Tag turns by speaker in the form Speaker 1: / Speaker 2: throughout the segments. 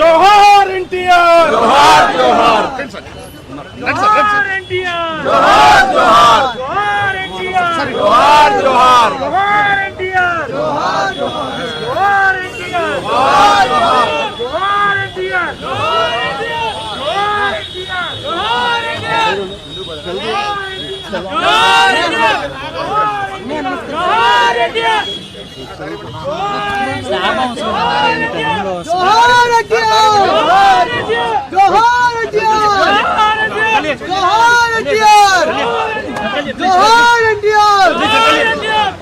Speaker 1: জোহার
Speaker 2: এনটিআর জোহার
Speaker 1: জোহার জোহার এনটিআর জোহার জোহার জোহার
Speaker 2: এনটিআর জোহার
Speaker 1: জোহার জোহার এনটিআর জোহার জোহার জোহার এনটিআর জোহার জোহার জোহার এনটিআর জোহার এনটিআর জোহার এনটিআর জোহার এনটিআর জোহার এনটিআর জোহার
Speaker 3: এনটিআর জোহার
Speaker 1: এনটিআর ఎన్టీఆర్
Speaker 3: జోహార్ ఎన్టీఆర్
Speaker 1: జోహార్ ఎన్టీఆర్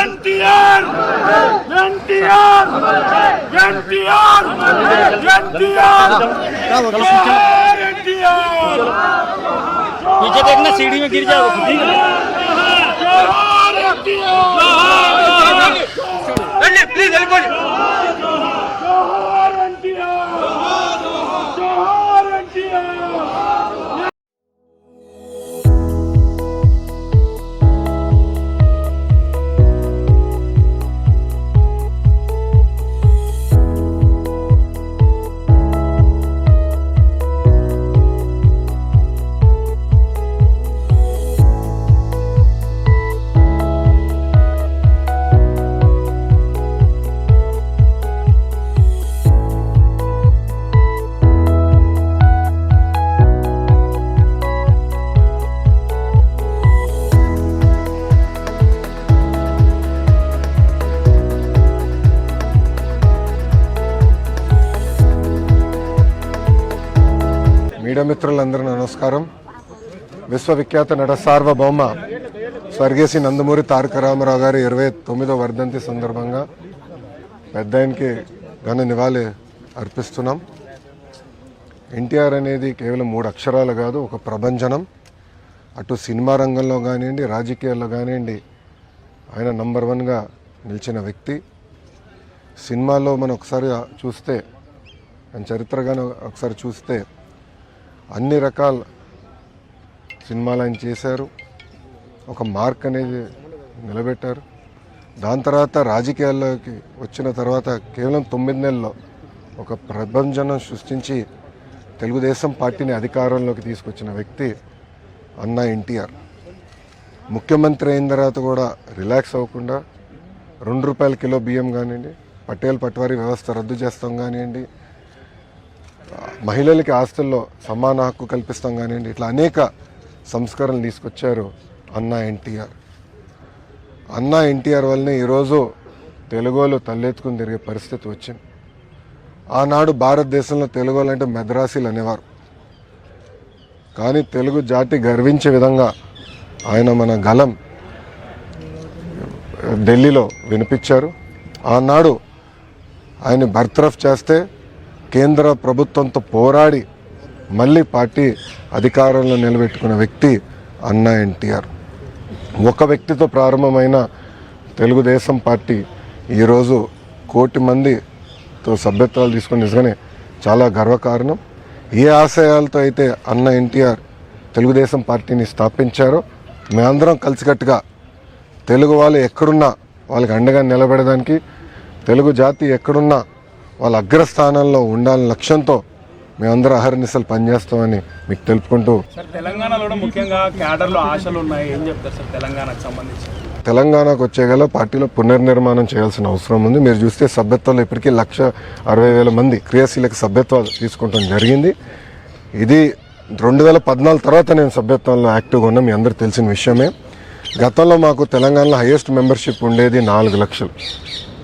Speaker 3: ఎన్టీఆర్ ఎన్టీఆర్
Speaker 1: ఎన్టీఆర్ ఎన్టీఆర్ జోహార్ ఎన్టీఆర్
Speaker 4: पीछे देखना सीढ़ी में गिर जाओ
Speaker 1: జోహార్
Speaker 5: మీడియా మిత్రులందరూ నమస్కారం. విశ్వవిఖ్యాత నట సార్వభౌమ స్వర్గేసి నందమూరి తారక రామారావు గారి ఇరవై తొమ్మిదో వర్ధంతి సందర్భంగా పెద్ద ఆయనకి ఘన నివాళి అర్పిస్తున్నాం. ఎన్టీఆర్ అనేది కేవలం మూడు అక్షరాలు కాదు ఒక ప్రభంజనం. అటు సినిమా రంగంలో కానివ్వండి రాజకీయాల్లో కానివ్వండి ఆయన నంబర్ వన్గా నిలిచిన వ్యక్తి. సినిమాలో మనం ఒకసారి చూస్తే ఆయన చరిత్రగానే ఒకసారి చూస్తే అన్ని రకాల సినిమాలు ఆయన చేశారు. ఒక మార్క్ అనేది నిలబెట్టారు. దాని తర్వాత రాజకీయాల్లోకి వచ్చిన తర్వాత కేవలం తొమ్మిది నెలల్లో ఒక ప్రభంజనం సృష్టించి తెలుగుదేశం పార్టీని అధికారంలోకి తీసుకొచ్చిన వ్యక్తి అన్న ఎన్టీఆర్. ముఖ్యమంత్రి అయిన తర్వాత కూడా రిలాక్స్ అవ్వకుండా రెండు రూపాయల కిలో బియ్యం కానివ్వండి పటేల్ పట్వారీ వ్యవస్థ రద్దు చేస్తాం కానివ్వండి మహిళలకి ఆస్తుల్లో సమాన హక్కు కల్పిస్తాం కానివ్వండి ఇట్లా అనేక సంస్కరణలు తీసుకొచ్చారు అన్నా ఎన్టీఆర్. అన్నా ఎన్టీఆర్ వల్లనే ఈరోజు తెలుగులో తల్లెత్తుకుని తిరిగే పరిస్థితి వచ్చింది. ఆనాడు భారతదేశంలో తెలుగు అంటే మెద్రాసీలు అనేవారు. కానీ తెలుగు జాతి గర్వించే విధంగా ఆయన మన గలం ఢిల్లీలో వినిపించారు. ఆనాడు ఆయన బర్త్రఫ్ చేస్తే కేంద్ర ప్రభుత్వంతో పోరాడి మళ్ళీ పార్టీ అధికారంలో నిలబెట్టుకున్న వ్యక్తి అన్నా ఎన్టీఆర్. ఒక వ్యక్తితో ప్రారంభమైన తెలుగుదేశం పార్టీ ఈరోజు కోటి మందితో సభ్యత్వాలు తీసుకుని నిజంగానే చాలా గర్వకారణం. ఏ ఆశయాలతో అయితే అన్న ఎన్టీఆర్ తెలుగుదేశం పార్టీని స్థాపించారో మేమందరం కలిసికట్టుగా తెలుగు వాళ్ళు ఎక్కడున్నా వాళ్ళకి అండగా నిలబడడానికి తెలుగు జాతి ఎక్కడున్నా వాళ్ళ అగ్రస్థానంలో ఉండాలని లక్ష్యంతో మేమందరం అహర్నిశలు పనిచేస్తామని మీకు తెలుపుకుంటూ
Speaker 4: సార్ తెలంగాణలో కూడా ముఖ్యంగా క్యాడర్లో ఆశలు ఉన్నాయి. ఏం చెప్తారు సార్ తెలంగాణకు సంబంధించి?
Speaker 5: తెలంగాణకు వచ్చేగల పార్టీలో పునర్నిర్మాణం చేయాల్సిన అవసరం ఉంది. మీరు చూస్తే సభ్యత్వాలు ఇప్పటికీ లక్ష అరవై వేల మంది క్రియాశీలక సభ్యత్వాలు తీసుకుంటాం జరిగింది. ఇది రెండు వేల పద్నాలుగు తర్వాత నేను సభ్యత్వంలో యాక్టివ్గా ఉన్నా మీ అందరికి తెలిసిన విషయమే. గతంలో మాకు తెలంగాణలో హైయెస్ట్ మెంబర్షిప్ ఉండేది నాలుగు లక్షలు.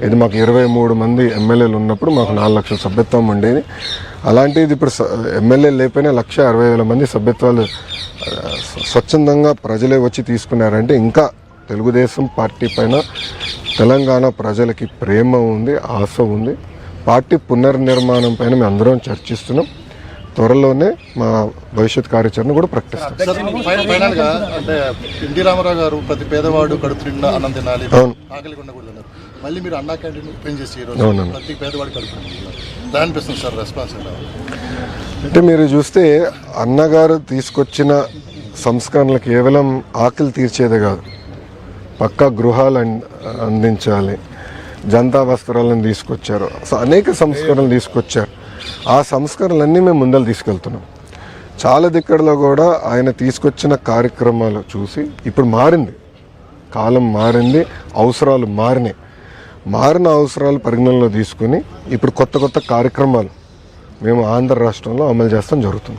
Speaker 5: ఇది మాకు ఇరవై మూడు మంది ఎమ్మెల్యేలు ఉన్నప్పుడు మాకు నాలుగు లక్షల సభ్యత్వం ఉండేది. అలాంటిది ఇప్పుడు స- ఎమ్మెల్యేలు లేకపోయినా లక్ష అరవై వేల మంది సభ్యత్వాలు స్వచ్ఛందంగా ప్రజలే వచ్చి తీసుకున్నారంటే ఇంకా తెలుగుదేశం పార్టీ పైన తెలంగాణ ప్రజలకి ప్రేమ ఉంది ఆశ ఉంది. పార్టీ పునర్నిర్మాణం పైన మేము అందరం చర్చిస్తున్నాం. త్వరలోనే మా భవిష్యత్ కార్యాచరణ కూడా ప్రకటిస్తాం
Speaker 6: రామారావు గారు ప్రతి పేదవాడు కడుపు నిండా అన్నం తినాలి
Speaker 5: అవును.
Speaker 6: ఆకలి ఉండకూడదు మళ్ళీ మీరు అన్నా క్యాంటీన్ ఓపెన్ చేసి ఈరోజు
Speaker 5: అవునవును.
Speaker 6: ప్రతి పేదవాడు కడుపు అనిపిస్తుంది సార్ రెస్పాన్స్
Speaker 5: అంటే మీరు చూస్తే అన్నగారు తీసుకొచ్చిన సంస్కరణలు కేవలం ఆకలి తీర్చేదే కాదు. పక్కా గృహాలు అందించాలి. జనతా వస్త్రాలను తీసుకొచ్చారు. అనేక సంస్కరణలు తీసుకొచ్చారు. ఆ సంస్కరణలన్నీ మేము ముందలు తీసుకెళ్తున్నాం. చాలా దిక్కడలో కూడా ఆయన తీసుకొచ్చిన కార్యక్రమాలు చూసి ఇప్పుడు మారింది. కాలం మారింది అవసరాలు మారినాయి. మారిన అవసరాలు పరిగణనలో తీసుకుని ఇప్పుడు కొత్త కొత్త కార్యక్రమాలు మేము ఆంధ్ర రాష్ట్రంలో అమలు చేస్తాం జరుగుతుంది.